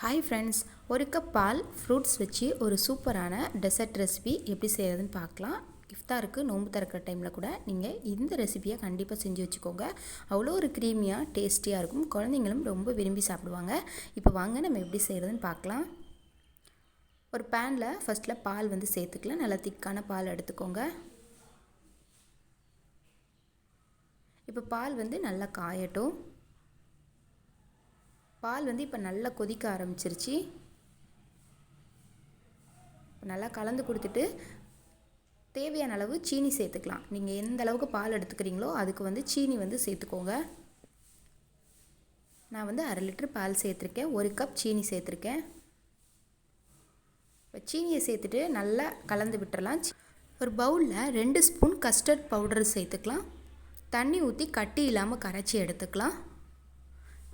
Hi friends ஒரு cup பால் fruits வச்சு ஒரு சூப்பரான டெசர்ட் ரெசிபி எப்படி செய்கிறதுன்னு பார்க்கலாம். இஃப்தாருக்கு நோன்பு திறக்கிற டைமில் கூட நீங்கள் இந்த ரெசிபியை கண்டிப்பாக செஞ்சு வச்சுக்கோங்க. அவ்வளோ ஒரு க்ரீமியாக டேஸ்டியாக இருக்கும். குழந்தைங்களும் ரொம்ப விரும்பி சாப்பிடுவாங்க. இப்போ வாங்க நம்ம எப்படி செய்கிறதுன்னு பார்க்கலாம். ஒரு பேனில் ஃபஸ்ட்டில் பால் வந்து சேர்த்துக்கலாம். நல்லா திக்கான பால் எடுத்துக்கோங்க. இப்போ பால் வந்து நல்லா காயட்டும். பால் வந்து இப்போ நல்லா கொதிக்க ஆரம்பிச்சிருச்சு. நல்லா கலந்து கொடுத்துட்டு தேவையான அளவு சீனி சேர்த்துக்கலாம். நீங்கள் எந்த அளவுக்கு பால் எடுத்துக்கிறீங்களோ அதுக்கு வந்து சீனி வந்து சேர்த்துக்கோங்க. நான் வந்து அரை லிட்டர் பால் சேர்த்துருக்கேன். ஒரு கப் சீனி சேர்த்துருக்கேன். சீனியை சேர்த்துட்டு நல்லா கலந்து விட்டுறலாம். ஒரு பவுலில் ரெண்டு ஸ்பூன் கஸ்டர்ட் பவுடர் சேர்த்துக்கலாம். தண்ணி ஊற்றி கட்டி இல்லாமல் கரைச்சி எடுத்துக்கலாம்.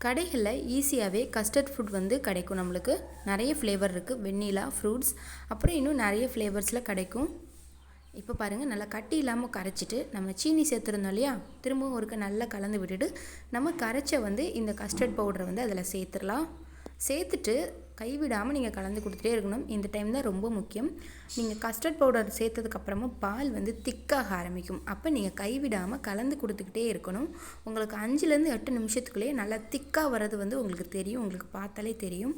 கடைகளில் ஈஸியாகவே கஸ்டர்ட் ஃபுட் வந்து கிடைக்கும் நம்மளுக்கு. நிறைய ஃப்ளேவர் இருக்குது வெண்ணிலா ஃப்ரூட்ஸ் அப்புறம் இன்னும் நிறைய ஃப்ளேவர்ஸில் கிடைக்கும். இப்போ பாருங்கள் நல்லா கட்டி இல்லாமல் கரைச்சிட்டு நம்ம சீனி சேர்த்துருந்தோம் இல்லையா? திரும்பவும் ஒருக்க நல்லா கலந்து விட்டுட்டு நம்ம கரைச்ச வந்து இந்த கஸ்டர்ட் பவுடரை வந்து அதில் சேர்த்துடலாம் சேர்த்துட்டு கைவிடாமல் நீங்கள் கலந்து கொடுத்துட்டே இருக்கணும். இந்த டைம் தான் ரொம்ப முக்கியம். நீங்கள் கஸ்டர்ட் பவுடர் சேர்த்ததுக்கப்புறமா பால் வந்து திக்காக ஆரம்பிக்கும். அப்போ நீங்கள் கைவிடாமல் கலந்து கொடுத்துக்கிட்டே இருக்கணும். உங்களுக்கு அஞ்சுலேருந்து எட்டு நிமிஷத்துக்குள்ளேயே நல்லா திக்காக வர்றது வந்து உங்களுக்கு தெரியும். உங்களுக்கு பார்த்தாலே தெரியும்.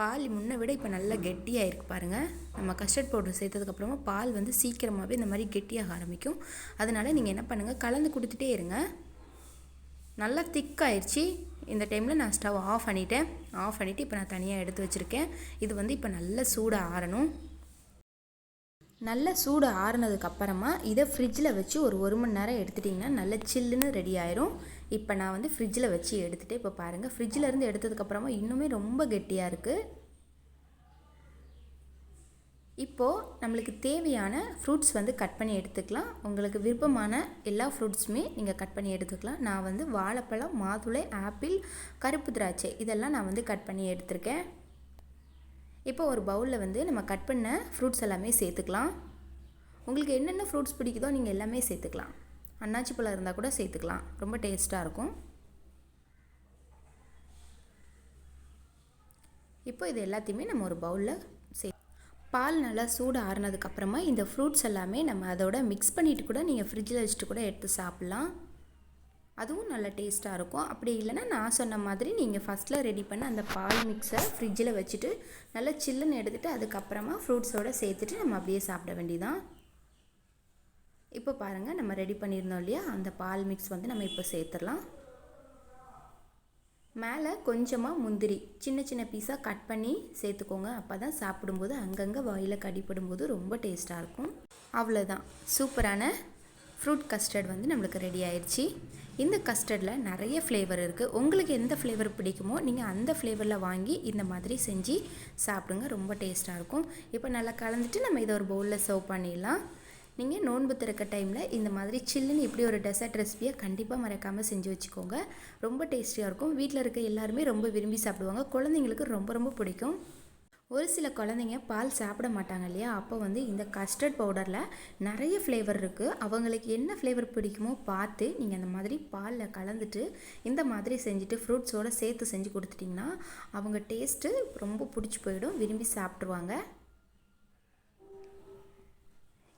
பால் முன்னை விட இப்போ நல்லா கெட்டியாக இருக்குது பாருங்கள் நம்ம கஸ்டர்ட் பவுடர் சேர்த்ததுக்கப்புறமா பால் வந்து சீக்கிரமாகவே இந்த மாதிரி கெட்டியாக ஆரம்பிக்கும். அதனால் நீங்கள் என்ன பண்ணுங்கள் கலந்து கொடுத்துட்டே இருங்க. நல்லா திக்காயிடுச்சு இந்த டைமில் நான் ஸ்டவ் ஆஃப் பண்ணிட்டேன். ஆஃப் பண்ணிவிட்டு இப்போ நான் தனியாக எடுத்து வச்சுருக்கேன். இது வந்து இப்போ நல்ல சூடாக ஆறணும். நல்ல சூடு ஆறுனதுக்கப்புறமா இதை ஃப்ரிட்ஜில் வச்சு ஒரு ஒரு மணி நேரம் எடுத்துட்டிங்கன்னா நல்ல சில்லுன்னு ரெடி ஆயிரும். இப்போ நான் வந்து ஃப்ரிட்ஜில் வச்சு எடுத்துகிட்டு இப்போ பாருங்கள் ஃப்ரிட்ஜில் இருந்து எடுத்ததுக்கப்புறமா இன்னுமே ரொம்ப கெட்டியாக இருக்குது இப்போது நம்மளுக்கு தேவையான ஃப்ரூட்ஸ் வந்து கட் பண்ணி எடுத்துக்கலாம். உங்களுக்கு விருப்பமான எல்லா ஃப்ரூட்ஸுமே நீங்கள் கட் பண்ணி எடுத்துக்கலாம். நான் வந்து வாழைப்பழம் மாதுளை ஆப்பிள் கருப்பு திராட்சை இதெல்லாம் நான் வந்து கட் பண்ணி எடுத்திருக்கேன். இப்போ ஒரு பவுலில் வந்து நம்ம கட் பண்ண ஃப்ரூட்ஸ் எல்லாமே சேர்த்துக்கலாம். உங்களுக்கு என்னென்ன ஃப்ரூட்ஸ் பிடிக்குதோ நீங்கள் எல்லாமே சேர்த்துக்கலாம். அன்னாச்சி பழம் இருந்தால் கூட சேர்த்துக்கலாம். ரொம்ப டேஸ்ட்டாக இருக்கும். இப்போ இது எல்லாத்தையுமே நம்ம ஒரு பவுலில் பால் நல்லா சூடு ஆறுனதுக்கப்புறமா இந்த ஃப்ரூட்ஸ் எல்லாமே நம்ம அதோட மிக்ஸ் பண்ணிவிட்டு கூட நீங்கள் ஃப்ரிட்ஜில் வச்சுட்டு கூட எடுத்து சாப்பிட்லாம். அதுவும் நல்ல டேஸ்ட்டாக இருக்கும். அப்படி இல்லைன்னா நான் சொன்ன மாதிரி நீங்கள் ஃபஸ்ட்டில் ரெடி பண்ண அந்த பால் மிக்ஸை ஃப்ரிட்ஜில் வச்சுட்டு நல்லா சில்லுன்னு எடுத்துகிட்டு அதுக்கப்புறமா ஃப்ரூட்ஸோடு சேர்த்துட்டு நம்ம அப்படியே சாப்பிட வேண்டியதான் இப்போ பாருங்கள் நம்ம ரெடி பண்ணியிருந்தோம் இல்லையா? அந்த பால் மிக்ஸ் வந்து நம்ம இப்போ சேர்த்துடலாம். மேலே கொஞ்சமாக முந்திரி சின்ன சின்ன பீஸாக கட் பண்ணி சேர்த்துக்கோங்க. அப்போ தான் சாப்பிடும்போது அங்கங்கே வாயில் கடிப்படும்போது ரொம்ப டேஸ்ட்டாக இருக்கும். அவ்வளோதான் சூப்பரான ஃப்ரூட் கஸ்டர்ட் வந்து நம்மளுக்கு ரெடி ஆயிடுச்சு இந்த கஸ்டர்டில் நிறைய ஃப்ளேவர் இருக்குது உங்களுக்கு எந்த ஃப்ளேவர் பிடிக்குமோ நீங்கள் அந்த ஃப்ளேவரில் வாங்கி இந்த மாதிரி செஞ்சு சாப்பிடுங்க. ரொம்ப டேஸ்ட்டாக இருக்கும். இப்போ நல்லா கலந்துட்டு நம்ம இதை ஒரு பவுலில் சர்வ் பண்ணிடலாம். நீங்கள் நோன்பு திறக்க டைமில் இந்த மாதிரி சில்லுன்னு இப்படி ஒரு டெசர்ட் ரெசிபியை கண்டிப்பாக மறக்காமல் செஞ்சு வச்சுக்கோங்க. ரொம்ப டேஸ்டியாக இருக்கும். வீட்டில் இருக்க எல்லாருமே ரொம்ப விரும்பி சாப்பிடுவாங்க. குழந்தைங்களுக்கு ரொம்ப ரொம்ப பிடிக்கும். ஒரு சில குழந்தைங்க பால் சாப்பிட மாட்டாங்க இல்லையா? அப்போ வந்து இந்த கஸ்டர்ட் பவுடரில் நிறைய ஃப்ளேவர் இருக்குது அவங்களுக்கு என்ன ஃப்ளேவர் பிடிக்குமோ பார்த்து நீங்கள் அந்த மாதிரி பாலில் கலந்துட்டு இந்த மாதிரி செஞ்சுட்டு ஃப்ரூட்ஸோடு சேர்த்து செஞ்சு கொடுத்துட்டிங்கன்னா அவங்க டேஸ்ட்டு ரொம்ப பிடிச்சி போயிடும். விரும்பி சாப்பிட்ருவாங்க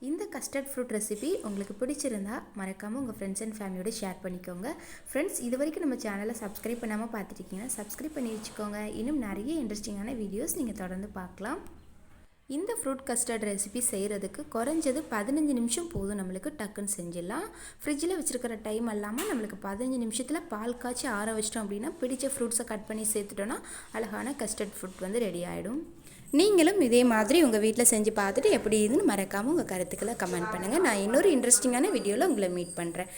இந்த கஸ்டர்ட் ஃப்ரூட் ரெசிபி உங்களுக்கு பிடிச்சிருந்தா மறக்காமல் உங்கள் ஃப்ரெண்ட்ஸ் அண்ட் ஃபேமிலியோட ஷேர் பண்ணிக்கோங்க. ஃப்ரெண்ட்ஸ் இது வரைக்கும் நம்ம சேனலை சப்ஸ்கிரைப் பண்ணாமல் பார்த்துருக்கீங்கன்னா சப்ஸ்கிரைப் பண்ணி வச்சுக்கோங்க. இன்னும் நிறைய இன்ட்ரெஸ்டிங்கான வீடியோஸ் நீங்கள் தொடர்ந்து பார்க்கலாம். இந்த ஃப்ரூட் கஸ்டர்ட் ரெசிபி செய்கிறதுக்கு குறைஞ்சது பதினஞ்சு நிமிஷம் போதும் நம்மளுக்கு டக்குன்னு செஞ்சிடலாம். ஃப்ரிட்ஜில் வச்சுருக்கிற டைம் இல்லாமல் நம்மளுக்கு பதினஞ்சு நிமிஷத்தில் பால் காய்ச்சி ஆற வச்சிட்டோம் அப்படின்னா பிடிச்ச ஃப்ரூட்ஸை கட் பண்ணி சேர்த்துட்டோன்னா அழகான கஸ்டர்ட் ஃப்ரூட் வந்து ரெடி ஆகிடும் நீங்களும் இதே மாதிரி உங்கள் வீட்டில் செஞ்சு பார்த்துட்டு எப்படி இதுன்னு மறக்காமல் உங்கள் கருத்துக்களை கமெண்ட் பண்ணுங்கள் நான் இன்னொரு இன்ட்ரெஸ்டிங்கான வீடியோவில் உங்களை மீட் பண்ணுறேன்